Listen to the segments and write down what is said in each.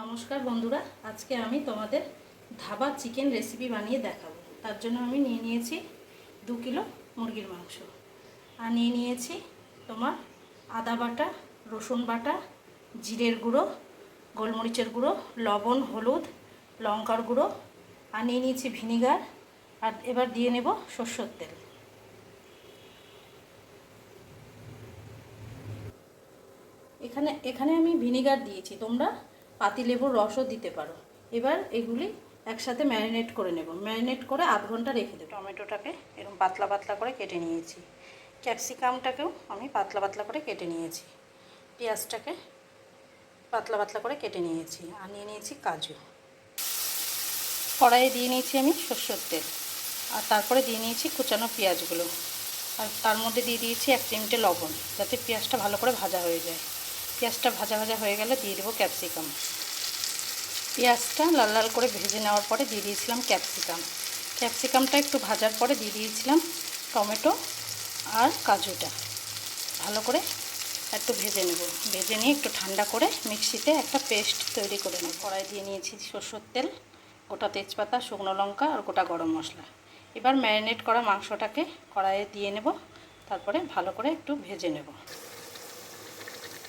নমস্কার বন্ধুরা, আজকে আমি তোমাদের ধাবা চিকেন রেসিপি বানিয়ে দেখাবো। তার জন্য আমি নিয়ে নিয়েছি দু কিলো মুরগির মাংস। আর নিয়ে নিয়েছি তোমার আদা বাটা, রসুন বাটা, জিরের গুঁড়ো, গোলমরিচের গুঁড়ো, লবণ, হলুদ, লঙ্কার গুঁড়ো, আর নিয়ে নিয়েছি ভিনিগার, আর এবার দিয়ে নেব সর্ষের তেল। এখানে এখানে আমি ভিনিগার দিয়েছি। তোমরা পাতিলেবুর রসও দিতে পারো। এবার এগুলি একসাথে ম্যারিনেট করে নেব। ম্যারিনেট করে আধ ঘণ্টা রেখে দেবো। টমেটোটাকে এরকম পাতলা পাতলা করে কেটে নিয়েছি। ক্যাপসিকামটাকেও আমি পাতলা পাতলা করে কেটে নিয়েছি। পেঁয়াজটাকে পাতলা পাতলা করে কেটে নিয়েছি। আর নিয়ে নিয়েছি কাজু। কড়াইয়ে দিয়ে নিয়েছি আমি সর্ষের তেল। আর তারপরে দিয়ে নিয়েছি কুচানো পেঁয়াজগুলো। আর তার মধ্যে দিয়ে দিয়েছি এক চিমটে লবণ, যাতে পেঁয়াজটা ভালো করে ভাজা হয়ে যায়। পেঁয়াজটা ভাজা ভাজা হয়ে গেলে দিয়ে দেবো ক্যাপসিকাম। পেঁয়াজটা লাল লাল করে ভেজে নেওয়ার পরে দিয়ে দিয়েছিলাম ক্যাপসিকাম। ক্যাপসিকামটা একটু ভাজার পরে দিয়ে দিয়েছিলাম টমেটো আর কাজুটা। ভালো করে একটু ভেজে নেব। ভেজে নিয়ে একটু ঠান্ডা করে মিক্সিতে একটা পেস্ট তৈরি করে নেব। কড়াই দিয়ে নিয়েছি সর্ষের তেল, গোটা তেজপাতা, শুকনো লঙ্কা আর গোটা গরম মশলা। এবার ম্যারিনেট করা মাংসটাকে কড়াইয়ে দিয়ে নেব। তারপরে ভালো করে একটু ভেজে নেব।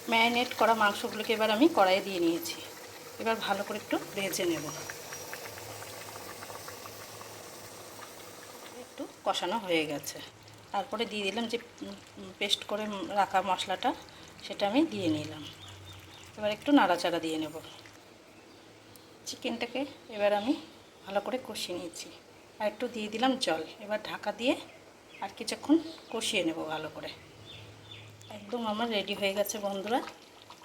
ম্যারিনেট করা মাংসগুলোকে এবার আমি কড়াইয়ে দিয়ে নিয়েছি। এবার ভালো করে একটু ভেজে নেব। একটু কষানো হয়ে গেছে। তারপরে দিয়ে দিলাম যে পেস্ট করে রাখা মশলাটা, সেটা আমি দিয়ে নিলাম। এবার একটু নাড়াচাড়া দিয়ে নেব। চিকেনটাকে এবার আমি ভালো করে কষিয়ে নিয়েছি। আর একটু দিয়ে দিলাম জল। এবার ঢাকা দিয়ে আর কিছুক্ষণ কষিয়ে নেব ভালো করে। একদম আমার রেডি হয়ে গেছে বন্ধুরা।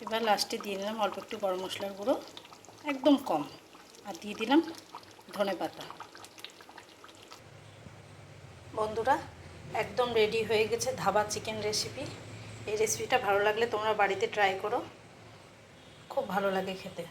এবার লাস্টে দিয়ে নিলাম অল্প একটু গরম মশলার গুঁড়ো, একদম কম। আর দিয়ে দিলাম ধনে পাতা। বন্ধুরা, একদম রেডি হয়ে গেছে ধাবা চিকেন রেসিপি এই রেসিপিটা ভালো লাগলে তোমরা বাড়িতে ট্রাই করো। খুব ভালো লাগে খেতে।